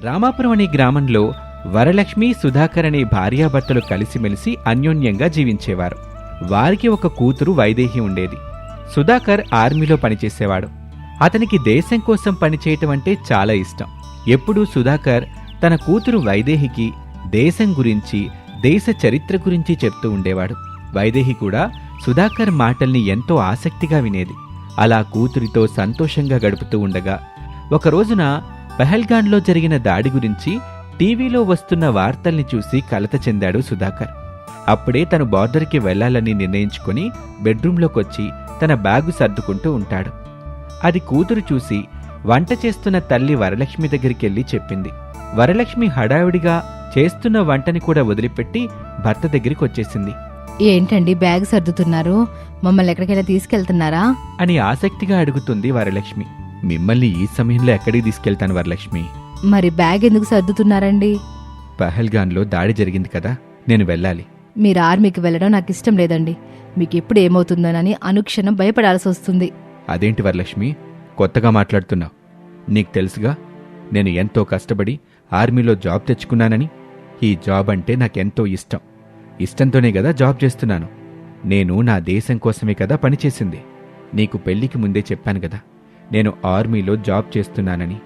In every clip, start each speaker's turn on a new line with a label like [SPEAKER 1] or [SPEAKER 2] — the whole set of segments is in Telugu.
[SPEAKER 1] రామాపురం అనే గ్రామంలో వరలక్ష్మి సుధాకర్ అనే భార్యాభర్తలు కలిసిమెలిసి అన్యోన్యంగా జీవించేవారు. వారికి ఒక కూతురు వైదేహి ఉండేది. సుధాకర్ ఆర్మీలో పనిచేసేవాడు. అతనికి దేశం కోసం పనిచేయటం అంటే చాలా ఇష్టం. ఎప్పుడూ సుధాకర్ తన కూతురు వైదేహికి దేశం గురించి దేశ చరిత్ర గురించి చెప్తూ ఉండేవాడు. వైదేహి కూడా సుధాకర్ మాటల్ని ఎంతో ఆసక్తిగా వినేది. అలా కూతురితో సంతోషంగా గడుపుతూ ఉండగా ఒక రోజున పహల్గాన్లో జరిగిన దాడి గురించి టీవీలో వస్తున్న వార్తల్ని చూసి కలత చెందాడు సుధాకర్. అప్పుడే తను బార్డర్కి వెళ్ళాలని నిర్ణయించుకుని బెడ్రూంలోకొచ్చి తన బ్యాగు సర్దుకుంటూ ఉంటాడు. అది కూతురు చూసి వంట చేస్తున్న తల్లి వరలక్ష్మి దగ్గరికెళ్ళి చెప్పింది. వరలక్ష్మి హడావిడిగా చేస్తున్న వంటని కూడా వదిలిపెట్టి భర్త దగ్గరికి వచ్చేసింది
[SPEAKER 2] ఏంటండి బ్యాగ్ సర్దుతున్నారు? మమ్మల్ని ఎక్కడికైనా తీసుకెళ్తున్నారా?
[SPEAKER 1] అని ఆసక్తిగా అడుగుతుంది వరలక్ష్మి. మిమ్మల్ని ఈ సమయంలో ఎక్కడికి తీసుకెళ్తాను వరలక్ష్మి?
[SPEAKER 2] మరి బ్యాగ్ ఎందుకు సర్దుతున్నారండి?
[SPEAKER 1] పహల్గాన్లో దాడి జరిగింది కదా నేను వెళ్ళాలి.
[SPEAKER 2] మీరు ఆర్మీకి వెళ్ళడం నాకు ఇష్టం లేదండి. మీకు ఎప్పుడు ఏమవుతుందోనని అనుక్షణం భయపడాల్సి వస్తుంది.
[SPEAKER 1] అదేంటి వరలక్ష్మి? కొత్తగా మాట్లాడుతున్నావు. నీకు తెలుసుగా నేను ఎంతో కష్టపడి ఆర్మీలో జాబ్ తెచ్చుకున్నానని. ఈ జాబ్ అంటే నాకెంతో ఇష్టం. ఇష్టంతోనే కదా జాబ్ చేస్తున్నాను. నేను నా దేశం కోసమే కదా పనిచేసింది. నీకు పెళ్ళికి ముందే చెప్పాను కదా. నేను ఆర్మీలో జాబ్ చేస్తున్నానని.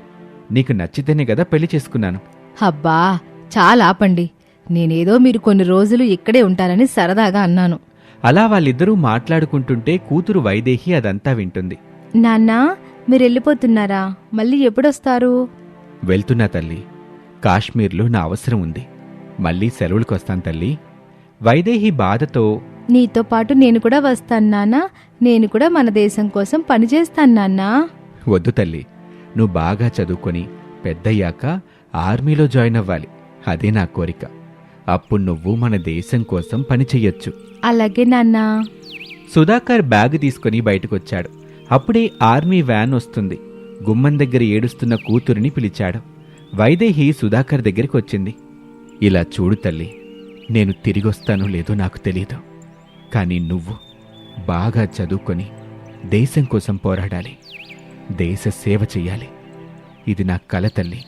[SPEAKER 1] నీకు నచ్చితేనే కదా పెళ్ళి చేసుకున్నాను.
[SPEAKER 2] అబ్బా చాలా ఆపండి. నేనేదో మీరు కొన్ని రోజులు ఇక్కడే ఉంటారని సరదాగా అన్నాను.
[SPEAKER 1] అలా వాళ్ళిద్దరూ మాట్లాడుకుంటుంటే కూతురు వైదేహి అదంతా వింటుంది.
[SPEAKER 2] నాన్నా మీరు వెళ్ళిపోతున్నారా మళ్ళీ ఎప్పుడొస్తారు?
[SPEAKER 1] వెళ్తున్నా తల్లి. కాశ్మీర్లో నా అవసరం ఉంది. మళ్ళీ సెలవులకొస్తాను తల్లి. వైదేహి బాధతో
[SPEAKER 2] నీతో పాటు నేను కూడా వస్తాను నాన్నా. నేను కూడా మన దేశం కోసం పనిచేస్తాను నాన్నా.
[SPEAKER 1] వద్దు తల్లి. నువ్వు బాగా చదువుకొని పెద్దయ్యాక ఆర్మీలో జాయిన్ అవ్వాలి. అదే నా కోరిక. అప్పుడు నువ్వు మన దేశం కోసం పని చెయ్యొచ్చు.
[SPEAKER 2] అలాగే నాన్నా.
[SPEAKER 1] సుధాకర్ బ్యాగ్ తీసుకుని బయటకొచ్చాడు. అప్పుడే ఆర్మీ వ్యాన్ వస్తుంది. గుమ్మం దగ్గర ఏడుస్తున్న కూతురిని పిలిచాడు. వైదేహి సుధాకర్ దగ్గరికి వచ్చింది ఇలా చూడు తల్లి నేను తిరిగొస్తానో లేదో నాకు తెలియదు కానీ నువ్వు బాగా చదువుకొని దేశం కోసం పోరాడాలి. దేశ సేవ చెయ్యాలి. ఇది నా కల తల్లి.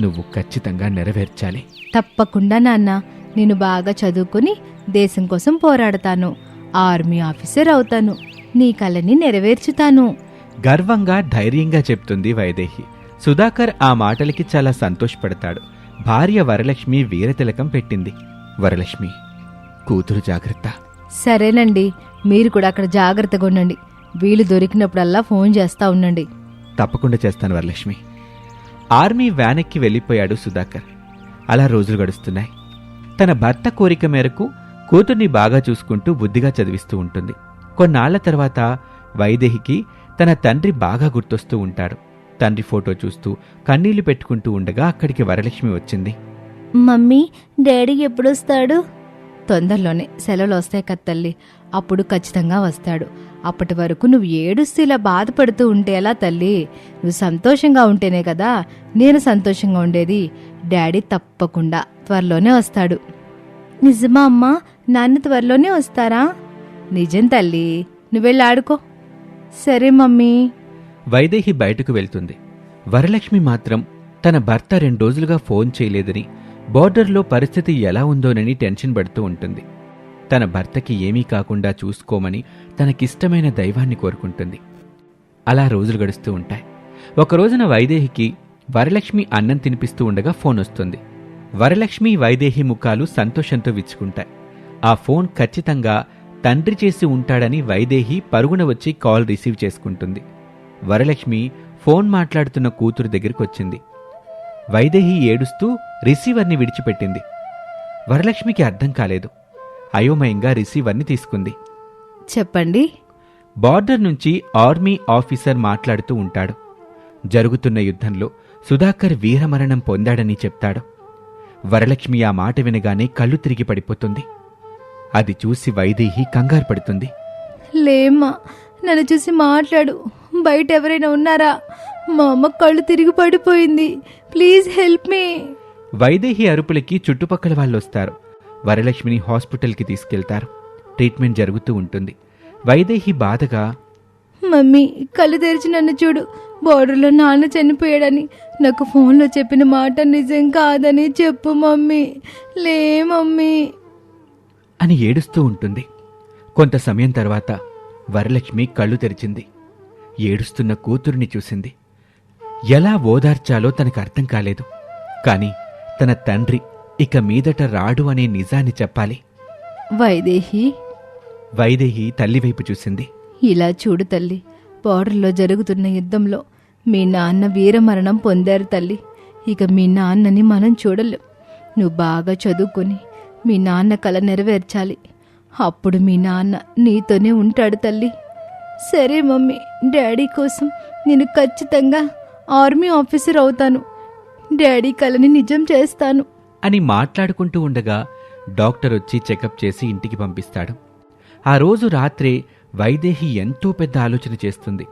[SPEAKER 1] నువ్వు ఖచ్చితంగా నెరవేర్చాలి.
[SPEAKER 2] తప్పకుండా నాన్న. నేను బాగా చదువుకుని దేశం కోసం పోరాడతాను. ఆర్మీ ఆఫీసర్ అవుతాను. నీ కలని నెరవేర్చుతాను.
[SPEAKER 1] గర్వంగా ధైర్యంగా చెప్తుంది వైదేహి. సుధాకర్ ఆ మాటలకి చాలా సంతోషపడతాడు. భార్య వరలక్ష్మి వీరతిలకం పెట్టింది. వరలక్ష్మి కూతురు జాగ్రత్త.
[SPEAKER 2] సరేనండి మీరు కూడా అక్కడ జాగ్రత్తగా ఉండండి. వీలు దొరికినప్పుడల్లా ఫోన్ చేస్తా ఉండండి.
[SPEAKER 1] తప్పకుండా చేస్తాను వరలక్ష్మి. ఆర్మీ వ్యానెక్కి వెళ్ళిపోయాడు సుధాకర్. అలా రోజులు గడుస్తున్నాయి. తన భర్త కోరిక మేరకు కూతుర్ని బాగా చూసుకుంటూ బుద్ధిగా చదివిస్తూ ఉంటుంది. కొన్నాళ్ళ తర్వాత వైదేహికి తన తండ్రి బాగా గుర్తొస్తూ ఉంటాడు. తండ్రి ఫోటో చూస్తూ కన్నీళ్ళు పెట్టుకుంటూ ఉండగా అక్కడికి వరలక్ష్మి వచ్చింది.
[SPEAKER 2] మమ్మీ డాడీ ఎప్పుడొస్తాడు? తొందరలోనే సెలవులు వస్తాయి కదా తల్లి. అప్పుడు ఖచ్చితంగా వస్తాడు. అప్పటి వరకు నువ్వు ఏడుస్తూ ఇలా బాధపడుతూ ఉంటే ఎలా తల్లి? నువ్వు సంతోషంగా ఉంటేనే కదా నేను సంతోషంగా ఉండేది. డాడీ తప్పకుండా త్వరలోనే వస్తాడు. నిజమా అమ్మా? నాన్న త్వరలోనే వస్తారా? నిజం తల్లి. నువ్వెళ్ళి ఆడుకో. సరే మమ్మీ.
[SPEAKER 1] వైదేహి బయటకు వెళ్తుంది. వరలక్ష్మి మాత్రం తన భర్త రెండు రోజులుగా ఫోన్ చేయలేదని బోర్డర్లో పరిస్థితి ఎలా ఉందోనని టెన్షన్ పడుతూ ఉంటుంది. తన భర్తకి ఏమీ కాకుండా చూసుకోమని తనకిష్టమైన దైవాన్ని కోరుకుంటుంది. అలా రోజులు గడుస్తూ ఉంటాయి. ఒక రోజున వైదేహికి వరలక్ష్మి అన్నం తినిపిస్తూ ఉండగా ఫోన్ వస్తుంది. వరలక్ష్మి వైదేహి ముఖాలు సంతోషంతో విచ్చుకుంటాయి. ఆ ఫోన్ ఖచ్చితంగా తండ్రి చేసి ఉంటాడని వైదేహి పరుగున వచ్చి కాల్ రిసీవ్ చేసుకుంటుంది. వరలక్ష్మి ఫోన్ మాట్లాడుతున్న కూతురు దగ్గరికి వచ్చింది వైదేహి ఏడుస్తూ రిసీవర్ని విడిచిపెట్టింది. వరలక్ష్మికి అర్థం కాలేదు. అయోమయంగా రిసీవర్ని తీసుకుంది.
[SPEAKER 2] చెప్పండి.
[SPEAKER 1] బార్డర్ నుంచి ఆర్మీ ఆఫీసర్ మాట్లాడుతూ ఉంటాడు. జరుగుతున్న యుద్ధంలో సుధాకర్ వీరమరణం పొందాడని చెప్తాడు. వరలక్ష్మి ఆ మాట వినగానే కళ్ళు తిరిగి పడిపోతుంది. అది చూసి వైదేహి కంగారు పడుతుంది.
[SPEAKER 2] లేమ్మా నన్ను చూసి మాట్లాడు. బయట ఎవరైనా ఉన్నారా? మా అమ్మ కళ్ళు తిరిగి పడిపోయింది. Please help me.
[SPEAKER 1] వైదేహి అరుపులకి చుట్టుపక్కల వాళ్ళొస్తారు. వరలక్ష్మిని హాస్పిటల్కి తీసుకెళ్తారు. ట్రీట్మెంట్ జరుగుతూ ఉంటుంది. వైదేహి బాధగా
[SPEAKER 2] మమ్మీ కళ్ళు తెరిచి నన్ను చూడు. బోర్డర్లో నాన్న చనిపోయాడని. నాకు ఫోన్లో చెప్పిన మాట నిజం కాదని చెప్పు మమ్మీ. లే మమ్మీ.
[SPEAKER 1] అని ఏడుస్తూ ఉంటుంది. కొంత సమయం తర్వాత వరలక్ష్మి కళ్ళు తెరిచింది. ఏడుస్తున్న కూతురిని చూసింది. ఎలా ఓదార్చాలో తనకు అర్థం కాలేదు. కాని తన తండ్రి ఇక మీదట రాడు అనే నిజాన్ని చెప్పాలి.
[SPEAKER 2] వైదేహి.
[SPEAKER 1] వైదేహి తల్లివైపు చూసింది.
[SPEAKER 2] ఇలా చూడు తల్లి బోర్డర్లో జరుగుతున్న యుద్ధంలో మీ నాన్న వీరమరణం పొందారు తల్లి. ఇక మీ నాన్నని మనం చూడలేం. నువ్వు బాగా చదువుకొని మీ నాన్న కల నెరవేర్చాలి. అప్పుడు మీ నాన్న నీతోనే ఉంటాడు తల్లి. సరే మమ్మీ డాడీ కోసం నేను ఖచ్చితంగా ఆర్మీ ఆఫీసర్ అవుతాను. డాడీ కలని నిజం చేస్తాను.
[SPEAKER 1] అని మాట్లాడుకుంటూ ఉండగా డాక్టర్ వచ్చి చెకప్ చేసి ఇంటికి పంపిస్తాడు. ఆ రోజు రాత్రే వైదేహి ఎంతో పెద్ద ఆలోచన చేస్తుంది.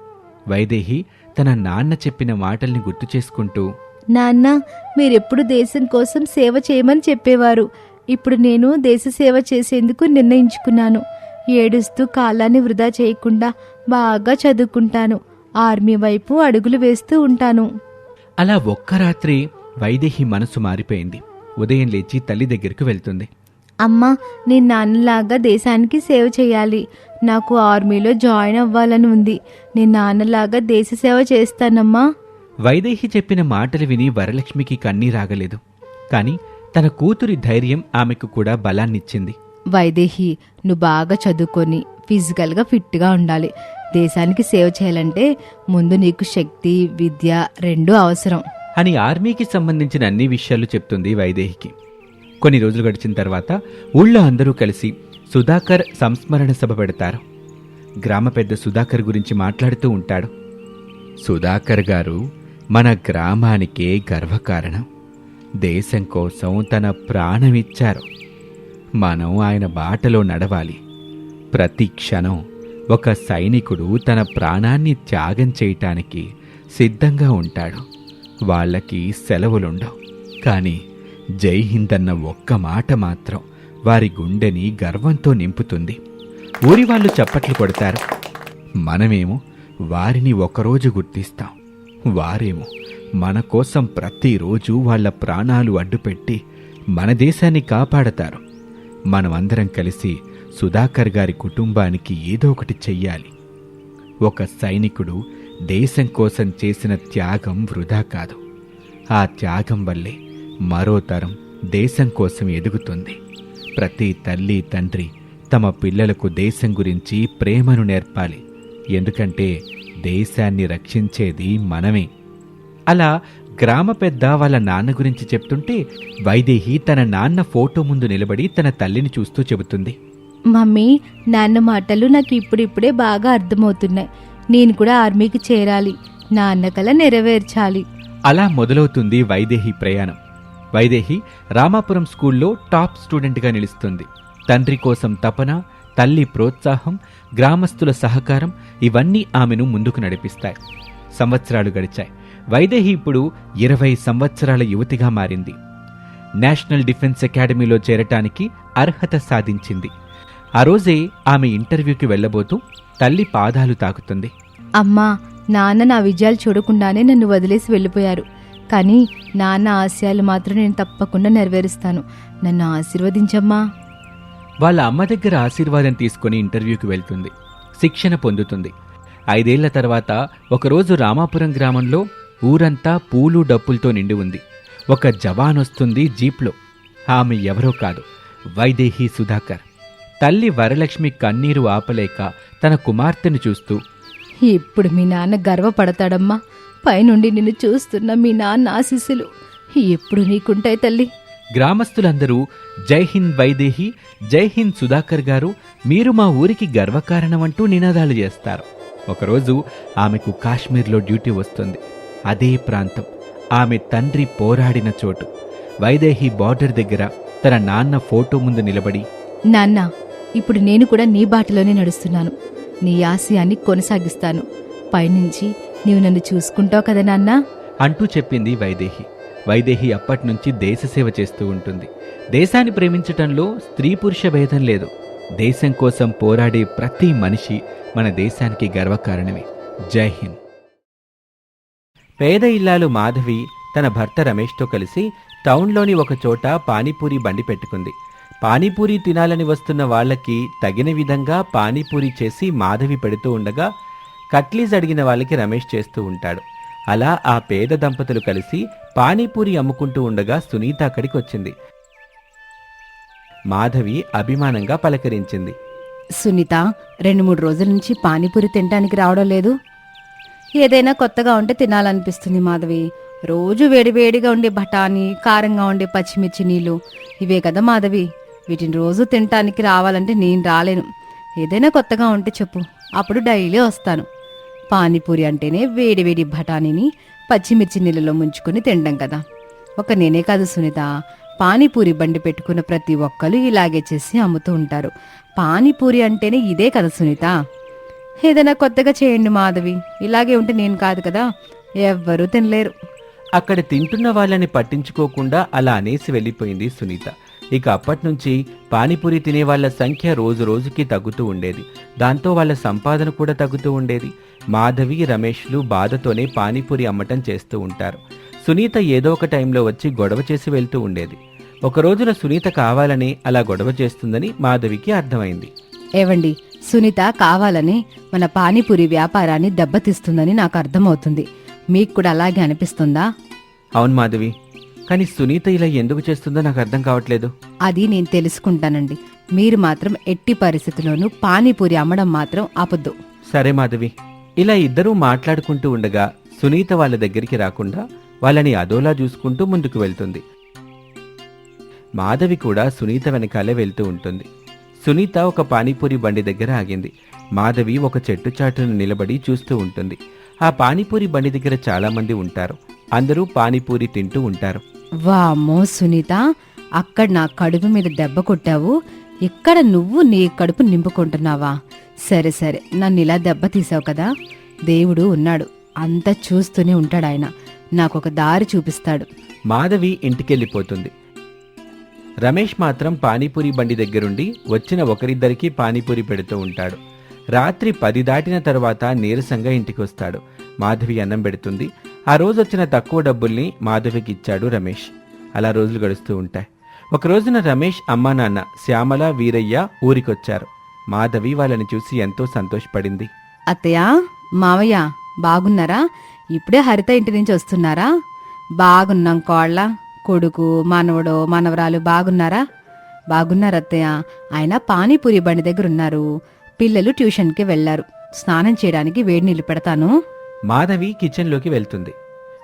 [SPEAKER 1] వైదేహి తన నాన్న చెప్పిన మాటల్ని గుర్తు చేసుకుంటూ
[SPEAKER 2] నాన్న మీరెప్పుడు దేశం కోసం సేవ చేయమని చెప్పేవారు. ఇప్పుడు నేను దేశ సేవ చేసేందుకు నిర్ణయించుకున్నాను. ఏడుస్తూ కాలాన్ని వృధా చేయకుండా బాగా చదువుకుంటాను. ఆర్మీ వైపు అడుగులు వేస్తూ ఉంటాను.
[SPEAKER 1] అలా ఒక్క రాత్రి వైదేహి మనసు మారిపోయింది. ఉదయం లేచి తల్లి దగ్గరికి వెళ్తుంది.
[SPEAKER 2] అమ్మా నేను నాన్నలాగా దేశానికి సేవ చేయాలి. నాకు ఆర్మీలో జాయిన్ అవ్వాలని ఉంది. నేను నాన్నలాగా దేశ సేవ చేస్తానమ్మా.
[SPEAKER 1] వైదేహి చెప్పిన మాటలు విని వరలక్ష్మికి కన్నీరాగలేదు కాని తన కూతురి ధైర్యం ఆమెకు కూడా బలాన్నిచ్చింది.
[SPEAKER 2] వైదేహి నువ్వు బాగా చదువుకొని ఫిజికల్గా ఫిట్గా ఉండాలి. దేశానికి సేవ చేయాలంటే ముందు నీకు శక్తి విద్య రెండూ అవసరం.
[SPEAKER 1] అని ఆర్మీకి సంబంధించిన అన్ని విషయాలు చెప్తుంది వైదేహికి. కొన్ని రోజులు గడిచిన తర్వాత ఊళ్ళో అందరూ కలిసి సుధాకర్ సంస్మరణ సభ పెడతారు. గ్రామ పెద్ద సుధాకర్ గురించి మాట్లాడుతూ ఉంటాడు. సుధాకర్ గారు మన గ్రామానికే గర్వకారణం. దేశం కోసం తన ప్రాణమిచ్చారు మనం ఆయన బాటలో నడవాలి. ప్రతి క్షణం ఒక సైనికుడు తన ప్రాణాన్ని త్యాగం చేయటానికి సిద్ధంగా ఉంటాడు. వాళ్ళకి సెలవులుండవు. కానీ జై హింద్ అన్న ఒక్క మాట మాత్రం వారి గుండెని గర్వంతో నింపుతుంది. ఊరి వాళ్ళు చప్పట్లు కొడతారు. మనమేమో వారిని ఒకరోజు గుర్తిస్తాం. వారేమో మన కోసం ప్రతిరోజు వాళ్ళ ప్రాణాలు అడ్డుపెట్టి మన దేశాన్ని కాపాడతారు. మనమందరం కలిసి సుధాకర్ గారి కుటుంబానికి ఏదో ఒకటి చెయ్యాలి. ఒక సైనికుడు దేశం కోసం చేసిన త్యాగం వృధా కాదు. ఆ త్యాగం వల్లే మరో తరం దేశం కోసం ఎదుగుతుంది. ప్రతి తల్లి తండ్రి తమ పిల్లలకు దేశం గురించి ప్రేమను నేర్పాలి. ఎందుకంటే దేశాన్ని రక్షించేది మనమే. అలా గ్రామ పెద్ద వాళ్ళ నాన్న గురించి చెప్తుంటే వైదేహి తన నాన్న ఫోటో ముందు నిలబడి తన తల్లిని చూస్తూ చెబుతుంది.
[SPEAKER 2] మమ్మీ నాన్న మాటలు నాకు ఇప్పుడిప్పుడే బాగా అర్థమవుతున్నాయి. నేను కూడా ఆర్మీకి చేరాలి. నాన్న కల నెరవేర్చాలి.
[SPEAKER 1] అలా మొదలవుతుంది వైదేహి ప్రయాణం. వైదేహి రామాపురం స్కూల్లో టాప్ స్టూడెంట్గా నిలుస్తుంది. తండ్రి కోసం తపన తల్లి ప్రోత్సాహం గ్రామస్తుల సహకారం ఇవన్నీ ఆమెను ముందుకు నడిపిస్తాయి. సంవత్సరాలు గడిచాయి. వైదేహి ఇప్పుడు ఇరవై సంవత్సరాల యువతిగా మారింది. నేషనల్ డిఫెన్స్ అకాడమీలో చేరటానికి అర్హత సాధించింది. ఆ రోజే ఆమె ఇంటర్వ్యూకి వెళ్ళబోతూ తల్లి పాదాలు తాకుతుంది.
[SPEAKER 2] అమ్మా నాన్న నా విజయాలు చూడకుండానే నన్ను వదిలేసి వెళ్ళిపోయారు. కానీ నాన్న ఆశయాలు మాత్రం నేను తప్పకుండా నెరవేరుస్తాను. నన్ను ఆశీర్వదించమ్మా.
[SPEAKER 1] వాళ్ళ అమ్మ దగ్గర ఆశీర్వాదం తీసుకుని ఇంటర్వ్యూకి వెళ్తుంది. శిక్షణ పొందుతుంది. ఐదేళ్ళ తర్వాత ఒకరోజు రామాపురం గ్రామంలో ఊరంతా పూలు డప్పులతో నిండి ఉంది. ఒక జవాన్ వస్తుంది జీప్లో. ఆమె ఎవరో కాదు. వైదేహి సుధాకర్. తల్లి వరలక్ష్మి కన్నీరు ఆపలేక తన కుమార్తెను చూస్తూ
[SPEAKER 2] ఇప్పుడు మీ నాన్న గర్వపడతాడమ్మా. పైనుండి నిన్ను చూస్తున్న మీ నాన్న ఆశీస్సులు. ఎప్పుడు నీకుంటాయి తల్లి?
[SPEAKER 1] గ్రామస్తులందరూ జై హింద్ వైదేహి జై హింద్ సుధాకర్ గారు మీరు మా ఊరికి గర్వకారణమంటూ నినాదాలు చేస్తారు. ఒకరోజు ఆమెకు కాశ్మీర్లో డ్యూటీ వస్తుంది. అదే ప్రాంతం. ఆమె తండ్రి పోరాడిన చోటు. వైదేహి బార్డర్ దగ్గర తన నాన్న ఫోటో ముందు నిలబడి
[SPEAKER 2] నాన్న ఇప్పుడు నేను కూడా నీ బాటలోనే నడుస్తున్నాను. నీ ఆశయాన్ని కొనసాగిస్తాను. పైనుంచి నీవు నన్ను చూసుకుంటావు కదా నాన్నా?
[SPEAKER 1] అంటూ చెప్పింది వైదేహి. వైదేహి అప్పట్నుంచి దేశసేవ చేస్తూ ఉంటుంది. దేశాన్ని ప్రేమించటంలో స్త్రీ పురుష భేదం లేదు. దేశం కోసం పోరాడే ప్రతి మనిషి మన దేశానికి గర్వకారణమే. జై హింద్. పేద ఇల్లాలు మాధవి తన భర్త రమేష్తో కలిసి టౌన్లోని ఒక చోట పానీపూరి బండి పెట్టుకుంది. పానీపూరి తినాలని వస్తున్న వాళ్ళకి తగిన విధంగా పానీపూరి చేసి మాధవి పెడుతూ ఉండగా కట్లీస్ అడిగిన వాళ్ళకి రమేష్ చేస్తూ ఉంటాడు. అలా ఆ పేద దంపతులు కలిసి పానీపూరి అమ్ముకుంటూ ఉండగా సునీత అక్కడికి వచ్చింది మాధవి అభిమానంగా పలకరించింది.
[SPEAKER 3] సునీత రెండు మూడు రోజుల నుంచి పానీపూరి తినడానికి రావడం లేదు. ఏదైనా కొత్తగా ఉంటే తినాలనిపిస్తుంది మాధవి. రోజు వేడివేడిగా ఉండే బఠానీ కారంగా ఉండే పచ్చిమిర్చి నీళ్ళు ఇవే కదా మాధవి. వీటిని రోజు తినటానికి రావాలంటే నేను రాలేను. ఏదైనా కొత్తగా ఉంటే చెప్పు. అప్పుడు డైలీ వస్తాను. పానీపూరి అంటేనే వేడివేడి బఠానీని పచ్చిమిర్చి నీళ్ళలో ముంచుకొని తినడం కదా. ఒక నేనే కాదు సునీత. పానీపూరి బండి పెట్టుకున్న ప్రతి ఒక్కరు ఇలాగే చేసి అమ్ముతూ ఉంటారు. పానీపూరి అంటేనే ఇదే కదా సునీత. ఏదైనా కొత్తగా చేయండి మాధవి. ఇలాగే ఉంటే నేను కాదు కదా. ఎవ్వరూ తినలేరు.
[SPEAKER 1] అక్కడ తింటున్న వాళ్ళని పట్టించుకోకుండా అలా అనేసి వెళ్ళిపోయింది సునీత. ఇక అప్పటి నుంచి పానీపూరి తినే వాళ్ళ సంఖ్య రోజు రోజుకి తగ్గుతూ ఉండేది. దాంతో వాళ్ళ సంపాదన కూడా తగ్గుతూ ఉండేది. మాధవి రమేష్లు బాధతోనే పానీపూరి అమ్మటం చేస్తూ ఉంటారు. సునీత ఏదో ఒక టైంలో వచ్చి గొడవ చేసి వెళ్తూ ఉండేది. ఒక రోజున సునీత కావాలని అలా గొడవ చేస్తుందని మాధవికి అర్థమైంది.
[SPEAKER 3] ఏవండి సునీత కావాలని మన పానీపూరి వ్యాపారాన్ని దెబ్బతీస్తుందని నాకు అర్థమవుతుంది. మీకు కూడా అలాగే అనిపిస్తుందా?
[SPEAKER 1] అవును మాధవి కానీ సునీత ఇలా ఎందుకు చేస్తుందో నాకు అర్థం కావట్లేదు.
[SPEAKER 3] అది నేను తెలుసుకుంటానండి. మీరు మాత్రం ఎట్టి పరిస్థితుల్లోనూ పానీపూరి అమ్మడం మాత్రం ఆపొద్దు.
[SPEAKER 1] సరే మాధవి ఇలా ఇద్దరూ మాట్లాడుకుంటూ ఉండగా సునీత వాళ్ళ దగ్గరికి రాకుండా వాళ్ళని అదోలా చూసుకుంటూ ముందుకు వెళ్తుంది. మాధవి కూడా సునీత వెనకాలే వెళ్తూ ఉంటుంది. సునీత ఒక పానీపూరి బండి దగ్గర ఆగింది. మాధవి ఒక చెట్టు చాటును నిలబడి చూస్తూ ఉంటుంది. ఆ పానీపూరి బండి దగ్గర చాలా మంది ఉంటారు. అందరూ పానీపూరి తింటూ ఉంటారు.
[SPEAKER 3] వామ్మో సునీత అక్కడ నా కడుపు మీద దెబ్బ కొట్టావు. ఇక్కడ నువ్వు నీ కడుపు నింపుకుంటున్నావా? సరే సరే నన్ను ఇలా దెబ్బ తీసావు కదా. దేవుడు ఉన్నాడు. అంతా చూస్తూనే ఉంటాడు ఆయన. నాకు ఒక దారి చూపిస్తాడు.
[SPEAKER 1] మాధవి ఇంటికెళ్ళిపోతుంది. రమేష్ మాత్రం పానీపూరి బండి దగ్గరుండి వచ్చిన ఒకరిద్దరికీ పానీపూరి పెడుతూ ఉంటాడు. రాత్రి పది దాటిన తరువాత నీరసంగా ఇంటికి వస్తాడు మాధవి అన్నం పెడుతుంది. ఆ రోజు వచ్చిన తక్కువ డబ్బుల్ని మాధవికి ఇచ్చాడు రమేష్. అలా రోజులు గడుస్తూ ఉంటాయి. ఒక రోజున రమేష్ అమ్మా నాన్న శ్యామల వీరయ్య ఊరికొచ్చారు. మాధవి వాళ్ళని చూసి ఎంతో సంతోషపడింది.
[SPEAKER 3] అత్తయ్య మావయ్య బాగున్నారా? ఇప్పుడే హరిత ఇంటి నుంచి వస్తున్నారా? బాగున్నాం కోళ్ళ కొడుకు మనవడు మనవరాలు బాగున్నారా? బాగున్నారు అత్తయ్య ఆయన పానీపూరి బండి దగ్గర ఉన్నారు పిల్లలు ట్యూషన్కి వెళ్ళారు స్నానం చేయడానికి వేడి నీళ్ళు పెడతాను.
[SPEAKER 1] మాధవి కిచెన్లోకి వెళ్తుంది.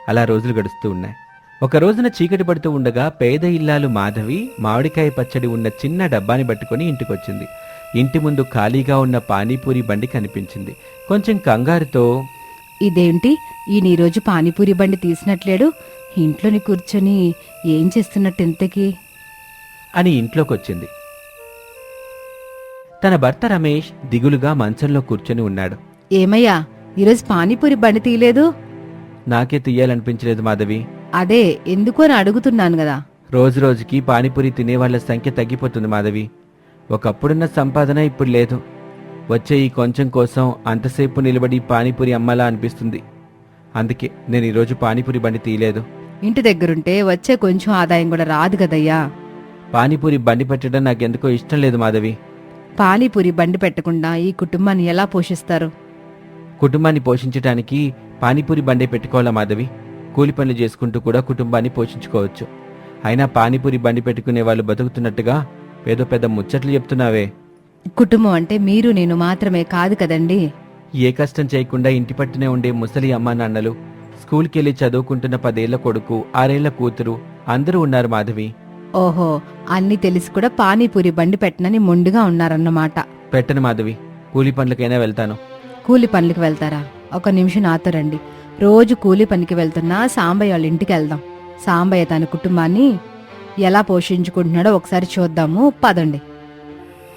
[SPEAKER 1] అలా రోజులు గడుస్తూ ఉన్నాయి. ఒక రోజున చీకటి పడుతూ ఉండగా పేద ఇల్లాలు మాధవి మామిడికాయ పచ్చడి ఉన్న చిన్న డబ్బాని పట్టుకొని ఇంటికొచ్చింది. ఇంటి ముందు ఖాళీగా ఉన్న పానీపూరి బండి కనిపించింది. కొంచెం కంగారుతో
[SPEAKER 3] ఇదేంటి? ఈయన ఈరోజు పానీపూరి బండి తీసినట్లేడు? ఇంట్లోని కూర్చొని ఏం చేస్తున్నట్టు ఇంతకీ?
[SPEAKER 1] అని ఇంట్లోకొచ్చింది. తన భర్త రమేష్ దిగులుగా మంచంలో కూర్చొని ఉన్నాడు.
[SPEAKER 3] ఏమయ్యా ఈరోజు పానీపూరి బండి తీయలేదు?
[SPEAKER 1] నాకే తీయాలనిపించలేదు మాధవి.
[SPEAKER 3] అదే ఎందుకు అని అడుగుతున్నాను కదా.
[SPEAKER 1] రోజు రోజుకి పానీపూరి తినేవాళ్ళ సంఖ్య తగ్గిపోతుంది మాధవి. ఒకప్పుడున్న సంపాదన ఇప్పుడు లేదు. వచ్చే ఈ కొంచెం కోసం అంతసేపు నిలబడి పానీపూరి అమ్మాలా అనిపిస్తుంది. అందుకే నేను ఈరోజు పానీపూరి బండి తీయలేదు.
[SPEAKER 3] ఇంటి దగ్గరుంటే వచ్చే కొంచెం ఆదాయం కూడా రాదు కదయ్యా.
[SPEAKER 1] పానీపూరి బండి పెట్టడం నాకెందుకో ఇష్టం లేదు మాధవి.
[SPEAKER 3] పానీపూరి బండి పెట్టకుండా ఈ కుటుంబాన్ని ఎలా పోషిస్తారు?
[SPEAKER 1] కుటుంబాన్ని పోషించడానికి పానీపూరి బండే పెట్టుకోవాలా మాధవి? కూలి పనులు చేసుకుంటూ కూడా కుటుంబాన్ని పోషించుకోవచ్చు. అయినా పానీపూరి బండి పెట్టుకునే వాళ్ళు బతుకుతున్నట్టుగా ఏదో పెద్ద ముచ్చట్లు చెప్తున్నావే.
[SPEAKER 3] కుటుంబం అంటే మీరు నేను మాత్రమే కాదు కదండి?
[SPEAKER 1] ఏ కష్టం చేయకుండా ఇంటి పట్టునే ఉండే ముసలి అమ్మా నాన్నలు స్కూల్కి వెళ్ళి చదువుకుంటున్న పదేళ్ళ కొడుకు ఆరేళ్ళ కూతురు అందరూ ఉన్నారు మాధవి.
[SPEAKER 3] ఓహో అన్ని తెలిసి కూడా పానీపూరి బండి పెట్టనని మొండిగా ఉన్నారన్నమాట.
[SPEAKER 1] పెట్టను మాధవి కూలి పనులకైనా వెళ్తాను.
[SPEAKER 3] కూలి పనులకి వెళ్తారా? ఒక నిమిషం నాతో రండి. రోజు కూలి పనికి వెళ్తున్నా సాంబయ్య వాళ్ళ ఇంటికి వెళ్దాం. సాంబయ్య తన కుటుంబాన్ని ఎలా పోషించుకుంటున్నాడో ఒకసారి చూద్దాము. పదండి.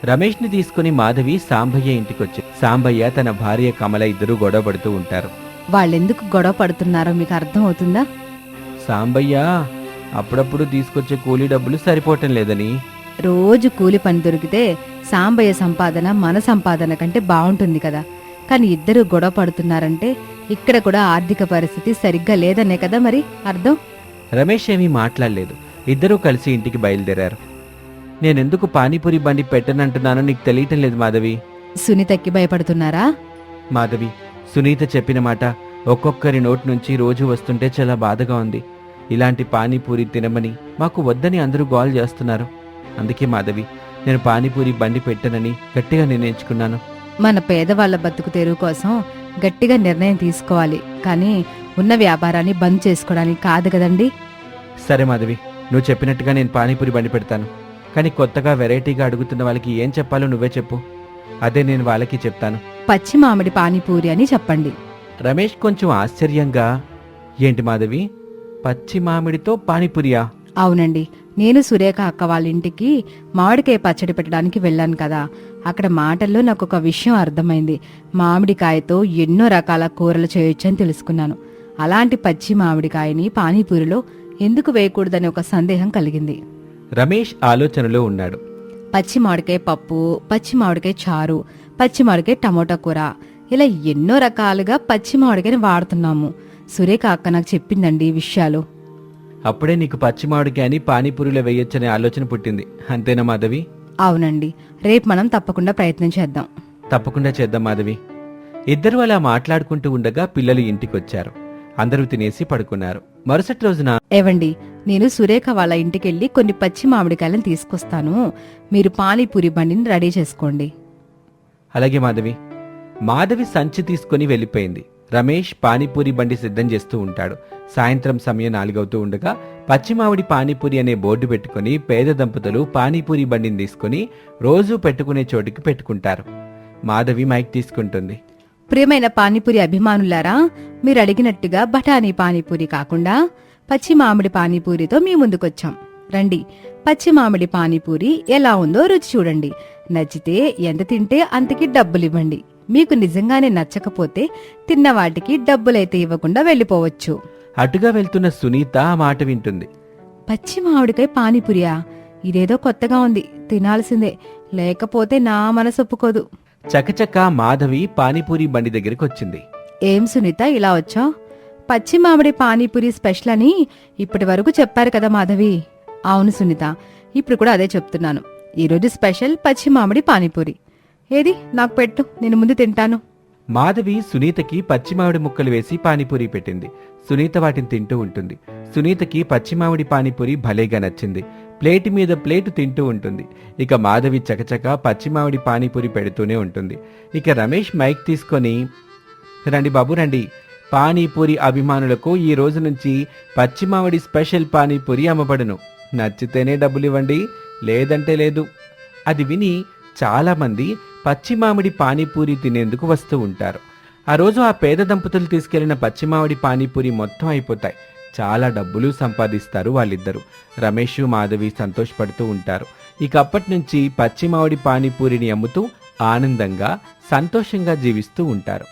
[SPEAKER 1] రమేష్ని తీసుకుని మాధవి సాంబయ్య ఇంటికొచ్చి సాంబయ్య తన భార్య కమల ఇద్దరూ గొడవ పడుతూ ఉంటారు.
[SPEAKER 3] వాళ్ళెందుకు గొడవ పడుతున్నారో మీకు అర్థం అవుతుందా
[SPEAKER 1] సాంబయ్య అప్పుడప్పుడు తీసుకొచ్చే కూలీ డబ్బులు సరిపోవటం లేదని.
[SPEAKER 3] రోజు కూలి పని దొరికితే సాంబయ్య సంపాదన మన సంపాదన కంటే బాగుంటుంది కదా. కానీ ఇద్దరు గొడవ పడుతున్నారంటే ఇక్కడ కూడా ఆర్థిక పరిస్థితి సరిగ్గా లేదనే కదా మరి అర్థం?
[SPEAKER 1] రమేష్ ఏమీ మాట్లాడలేదు. ఇద్దరూ కలిసి ఇంటికి బయలుదేరారు. నేనెందుకు పానీపూరి బండి పెట్టనంటున్నానో నీకు తెలియటం లేదు మాధవి.
[SPEAKER 3] సునీతకి భయపడుతున్నారా?
[SPEAKER 1] మాధవి సునీత చెప్పిన మాట ఒక్కొక్కరి నోటి నుంచి రోజు వస్తుంటే చాలా బాధగా ఉంది. ఇలాంటి పానీపూరి తినమని మాకు వద్దని అందరూ గోల్ చేస్తున్నారు. అందుకే మాధవి నేను పానీపూరి బండి పెట్టనని గట్టిగా నిర్ణయించుకున్నాను.
[SPEAKER 3] మన పేదవాళ్ళ బతుకు తెరువు కోసం గట్టిగా నిర్ణయం తీసుకోవాలి. కానీ ఉన్న వ్యాపారాన్ని బంద్ చేసుకోవడానికి కాదు కదండి?
[SPEAKER 1] సరే మాధవి నువ్వు చెప్పినట్టుగా నేను పానీపూరి బండి పెడతాను. కానీ కొత్తగా వెరైటీగా అడుగుతున్న వాళ్ళకి ఏం చెప్పాలో నువ్వే చెప్పు. అదే నేను వాళ్ళకి చెప్తాను.
[SPEAKER 3] పచ్చి మామిడి పానీపూరి అని చెప్పండి.
[SPEAKER 1] రమేష్ కొంచెం ఆశ్చర్యంగా ఏంటి మాధవి పచ్చి మామిడితో పానీపూరియా.
[SPEAKER 3] అవునండి. నేను సురేఖ అక్క వాళ్ళ ఇంటికి మామిడికాయ పచ్చడి పెట్టడానికి వెళ్ళాను కదా. అక్కడ మాటల్లో నాకు ఒక విషయం అర్థమైంది. మామిడికాయతో ఎన్నో రకాల కూరలు చేయొచ్చని తెలుసుకున్నాను. అలాంటి పచ్చి మామిడికాయని పానీపూరిలో ఎందుకు వేయకూడదని ఒక సందేహం కలిగింది.
[SPEAKER 1] రమేష్ ఆలోచనలో ఉన్నాడు.
[SPEAKER 3] పచ్చి మామిడికాయ పప్పు పచ్చి మామిడికాయ చారు పచ్చి మామిడికాయ టమోటా కూర ఇలా ఎన్నో రకాలుగా పచ్చి మామిడికాయని వాడుతున్నాము. సురేఖ అక్క నాకు చెప్పిందండి ఈ విషయాలు.
[SPEAKER 1] అప్పుడే నీకు పచ్చి మామిడికాయ అని పానీపూరిలో వేయొచ్చనే ఆలోచన పుట్టింది. అంతేనా మాధవి?
[SPEAKER 3] అవునండి. రేపు మనం తప్పకుండా ప్రయత్నం చేద్దాం.
[SPEAKER 1] తప్పకుండా చేద్దాం మాధవి. ఇద్దరు అలా మాట్లాడుకుంటూ ఉండగా పిల్లలు ఇంటికొచ్చారు. అందరూ తినేసి పడుకున్నారు. మరుసటి రోజున
[SPEAKER 3] ఏవండి నేను సురేఖ వాళ్ళ ఇంటికెళ్ళి కొన్ని పచ్చి మామిడికాయలను తీసుకొస్తాను. మీరు పానీపూరి బండిని రెడీ చేసుకోండి.
[SPEAKER 1] అలాగే మాధవి. మాధవి సంచి తీసుకుని వెళ్ళిపోయింది. రమేష్ పానీపూరి బండి సిద్ధం చేస్తూ ఉంటాడు. సాయంత్రం సమయం నాలుగవుతూ ఉండగా పచ్చిమామిడి పానీపూరి అనే బోర్డు పెట్టుకుని పేద దంపతులు పానీపూరి బండిని తీసుకుని రోజూ పెట్టుకునే చోటికి పెట్టుకుంటారు. మాధవి మైక్ తీసుకుంటుంది.
[SPEAKER 3] ప్రియమైన పానీపూరి అభిమానులారా మీరు అడిగినట్టుగా బఠానీ పానీపూరి కాకుండా పచ్చి మామిడి పానీపూరితో మీ ముందుకొచ్చాం. రండి పచ్చి మామిడి పానీపూరి ఎలా ఉందో రుచి చూడండి. నచ్చితే ఎంత తింటే అంతకి డబ్బులివ్వండి. మీకు నిజంగానే నచ్చకపోతే తిన్న వాటికి డబ్బులైతే ఇవ్వకుండా వెళ్ళిపోవచ్చు.
[SPEAKER 1] అటుగా వెళ్తున్న సునీత ఆ మాట వింటుంది.
[SPEAKER 3] పచ్చి మామిడికాయ పానీపూరియా? ఇదేదో కొత్తగా ఉంది. తినాల్సిందే. లేకపోతే నా మనసు ఒప్పుకోదు.
[SPEAKER 1] చకచక మాధవి పానీపూరి బండి దగ్గరికి వచ్చింది
[SPEAKER 3] ఏం సునీత ఇలా వచ్చావు? పచ్చి మామిడి పానీపూరి స్పెషల్ అని ఇప్పటి వరకు చెప్పారు కదా మాధవి. అవును సునీత ఇప్పుడు కూడా అదే చెప్తున్నాను. ఈరోజు స్పెషల్ పచ్చి మామిడి పానీపూరి. ఏది? నాకు పెట్టు నేను ముందు తింటాను.
[SPEAKER 1] మాధవి సునీతకి పచ్చిమామిడి ముక్కలు వేసి పానీపూరి పెట్టింది. సునీత వాటిని తింటూ ఉంటుంది. సునీతకి పచ్చిమామిడి పానీపూరి భలేగా నచ్చింది. ప్లేట్ మీద ప్లేట్ తింటూ ఉంటుంది. ఇక మాధవి చకచక పచ్చిమామిడి పానీపూరి పెడుతూనే ఉంటుంది. ఇక రమేష్ మైక్ తీసుకొని రండి బాబు రండి. పానీపూరి అభిమానులకు ఈ రోజు నుంచి పచ్చిమామిడి స్పెషల్ పానీపూరి అమ్మబడును. నచ్చితేనే డబ్బులు ఇవ్వండి లేదంటే లేదు. అది విని చాలామంది పచ్చి మామిడి పానీపూరి తినేందుకు వస్తూ ఉంటారు. ఆ రోజు ఆ పేద దంపతులు తీసుకెళ్ళిన పచ్చి మామిడి పానీపూరి మొత్తం అయిపోతాయి. చాలా డబ్బులు సంపాదిస్తారు వాళ్ళిద్దరూ. రమేష్ మాధవి సంతోషపడుతూ ఉంటారు. ఇక అప్పటి నుంచి పచ్చి మామిడి పానీపూరిని అమ్ముతూ ఆనందంగా సంతోషంగా జీవిస్తూ ఉంటారు.